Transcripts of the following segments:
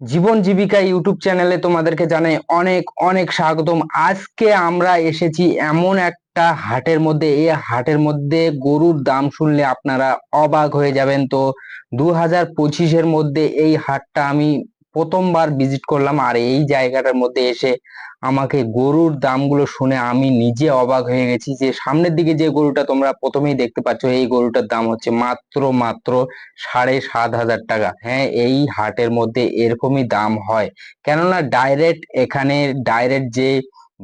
জীবন জীবিকা ইউটিউব চ্যানেলে তোমাদেরকে জানাই অনেক অনেক স্বাগতম। আজকে আমরা এসেছি এমন একটা হাটের মধ্যে। এই হাটের মধ্যে গরুর দাম শুনলে আপনারা অবাক হয়ে যাবেন। তো দু হাজার পঁচিশের মধ্যে এই হাটটা আমি প্রথমবার ভিজিট করলাম আর এই জায়গাটার মধ্যে এসে আমাকে গরুর দামগুলো শুনে আমি নিজে অবাক হয়ে গেছি যে সামনের দিকে যে গরুটা তোমরা প্রথমেই দেখতে পাচ্ছ, এই গরুটার দাম হচ্ছে মাত্র মাত্র সাড়ে সাত হাজার টাকা। হ্যাঁ এই হাটের মধ্যে এরকমই দাম হয়। কেননা ডাইরেক্ট এখানে ডাইরেক্ট যে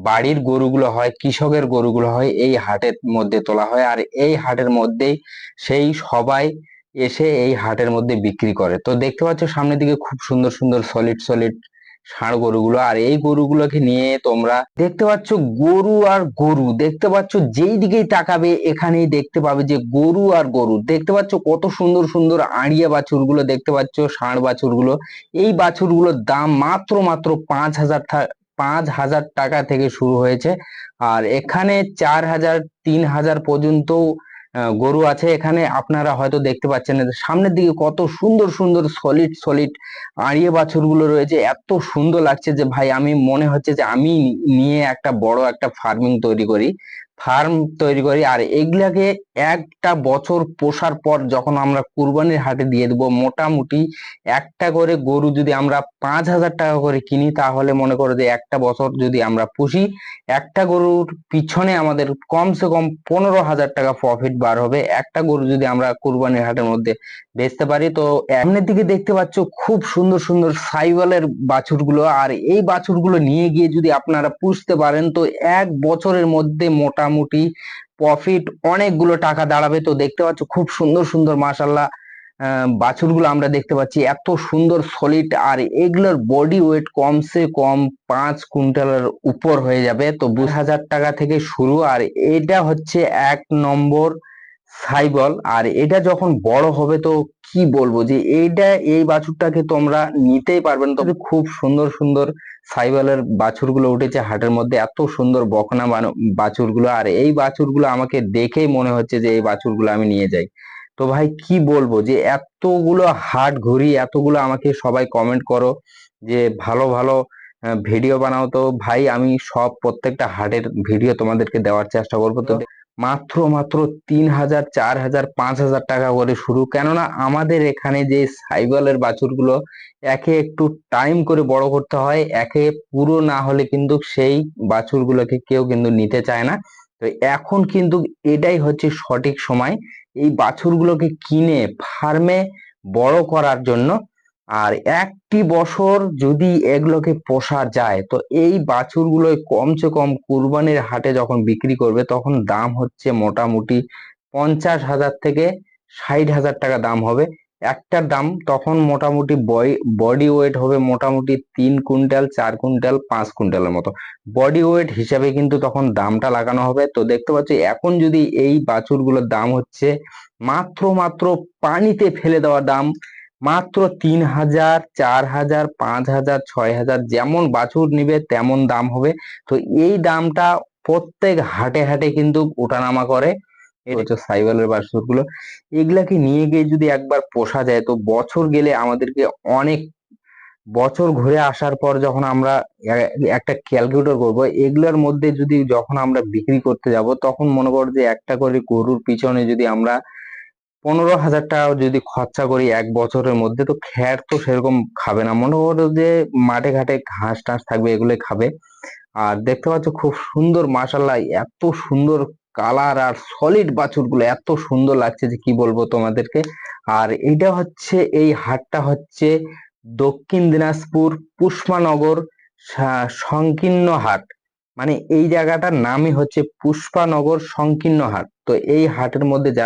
বাড়ির গরুগুলো হয়, কৃষকের গরুগুলো হয়, এই হাটের মধ্যে তোলা হয়। আর এই হাটের মধ্যেই সেই সবাই এসে এই হাটের মধ্যে বিক্রি করে। তো দেখতে পাচ্ছ সামনের দিকে খুব সুন্দর সুন্দর সলিড সলিড ষাঁড় গরুগুলো। আর এই গরুগুলোকে নিয়ে তোমরা দেখতে পাচ্ছ গরু আর গরু। দেখতে পাচ্ছ যেই দিকেই তাকাবে এখানেই দেখতে পাবে যে গরু আর গরু। দেখতে পাচ্ছ কত সুন্দর সুন্দর আড়িয়া বাছুরগুলো, দেখতে পাচ্ছ ষাঁড় বাছুরগুলো। এই বাছুরগুলোর দাম মাত্র মাত্র পাঁচ হাজার পাঁচ হাজার টাকা থেকে শুরু হয়েছে। আর এখানে চার হাজার, তিন হাজার পর্যন্ত গরু আছে এখানে। আপনারা হয়তো দেখতে পাচ্ছেন সামনের দিকে কত সুন্দর সুন্দর সলিড সলিড আড়িয়ে বাছুরগুলো রয়েছে। এত সুন্দর লাগছে যে ভাই, আমি মনে হচ্ছে যে আমি নিয়ে একটা বড় একটা ফার্মিং তৈরি করি। ফার্ম তৈরি করি। আর এগুলাকে একটা বছর পোষার পর যখন আমরা কুরবানির হাটে দিয়ে দেবো, মোটামুটি একটা করে গরু যদি আমরা পাঁচ হাজার টাকা করে কিনি, তাহলে মনে করো যে একটা বছর যদি আমরা পুষি, একটা গরুর পিছনে আমাদের কমসে কম পনেরো হাজার টাকা প্রফিট বার হবে। একটা গরু যদি আমরা কুরবানির হাটের মধ্যে বেচতে পারি, তো এমনের দিকে দেখতে পাচ্ছ খুব সুন্দর সুন্দর সাইওয়ালের বাছুরগুলো। আর এই বাছুরগুলো নিয়ে গিয়ে যদি আপনারা পুষতে পারেন, তো এক বছরের মধ্যে মোটামুটি প্রফিট অনেকগুলো টাকা দাঁড়াবে। তো দেখতে পাচ্ছ খুব সুন্দর সুন্দর মাসাল্লাহ বাছুরগুলো আমরা দেখতে পাচ্ছি। এত সুন্দর সলিড আর এগুলোর বডি ওয়েট কমসে কম পাঁচ কুইন্টালের উপর হয়ে যাবে। তো দু হাজার টাকা থেকে শুরু, আর এটা হচ্ছে এক নম্বর সাইবল আর এটা যখন বড় হবে তো কি বলব যে এইটা, এই বাছুরটাকে তোমরা নিতেই পারবেন তবে খুব সুন্দর সুন্দর সাইবলের বাছুরগুলো উঠেছে হাটের মধ্যে। এত সুন্দর বকনা বাছুরগুলো। আর এই বাছুরগুলো আমাকে দেখেই মনে হচ্ছে যে এই বাছুরগুলো আমি নিয়ে যাই। তো ভাই কি বলব যে এতগুলো হাট ঘুরি, এতগুলো আমাকে সবাই কমেন্ট করো যে ভালো ভালো ভিডিও বানাও। তো ভাই আমি সব প্রত্যেকটা হাটের ভিডিও তোমাদেরকে দেওয়ার চেষ্টা করব। তো মাত্র মাত্র তিন হাজার, চার হাজার, পাঁচ হাজার টাকা করে শুরু। কেননা আমাদের এখানে যে সাইবলের বাছুরগুলো একে একটু টাইম করে বড় করতে হয়, একে পুরো না হলে কিন্তু সেই বাছুরগুলোকে কেউ কিন্তু নিতে চায় না। তো এখন কিন্তু এটাই হচ্ছে সঠিক সময়। এই বাছুরগুলোকে কিনে ফার্মে বড় করার জন্য আর একটি বছর যদি এগুলোকে পোষা যায়, তো এই বাছুরগুলো কমসে কম কুরবানির হাটে যখন বিক্রি করবে, তখন দাম হচ্ছে মোটামুটি পঞ্চাশ হাজার থেকে ষাট হাজার টাকা দাম হবে। একটার দাম তখন মোটামুটি বডি ওয়েট হবে মোটামুটি তিন কুইন্টাল, চার কুইন্টাল, পাঁচ কুইন্টালের মতো। বডি ওয়েট হিসাবে কিন্তু তখন দামটা লাগানো হবে। তো দেখতে পাচ্ছি এখন যদি এই বাছুরগুলোর দাম হচ্ছে মাত্র মাত্র পানিতে ফেলে দেওয়ার দাম মাত্র তিন হাজার, চার হাজার, পাঁচ হাজার, ছয় হাজার, যেমন বাছুর নিবে তেমন দাম হবে। তো এই দামটা প্রত্যেক হাটে হাটে কিন্তু ওঠানামা করে। হচ্ছে সাইবালের বাছুরগুলো এগুলাকে নিয়ে গিয়ে যদি একবার পোষা যায়, তো বছর গেলে আমাদেরকে অনেক বছর ঘুরে আসার পর যখন আমরা একটা ক্যালকুলেটর করব, এগুলোর মধ্যে যদি যখন আমরা বিক্রি করতে যাব, তখন মনে করো যে একটা করে গরুর পিছনে যদি আমরা পনেরো হাজার টাকা যদি খরচা করি এক বছরের মধ্যে, তো খ্যার তো সেরকম খাবে না। মনে করো যে মাঠে ঘাটে ঘাস টাস থাকবে এগুলো খাবে। আর দেখতে পাচ্ছ খুব সুন্দর মাসাল্লাহ এত সুন্দর কালার আর সলিড বাছুরগুলো, এত সুন্দর লাগছে যে কি বলব তোমাদেরকে। আর এটা হচ্ছে, এই হাটটা হচ্ছে দক্ষিণ দিনাজপুর পুষ্পানগর সংকীর্ণ হাট। মানে এই জায়গাটার নামই হচ্ছে পুষ্পানগর সংকীর্ণ হাট। তো এই হাটের মধ্যে যারা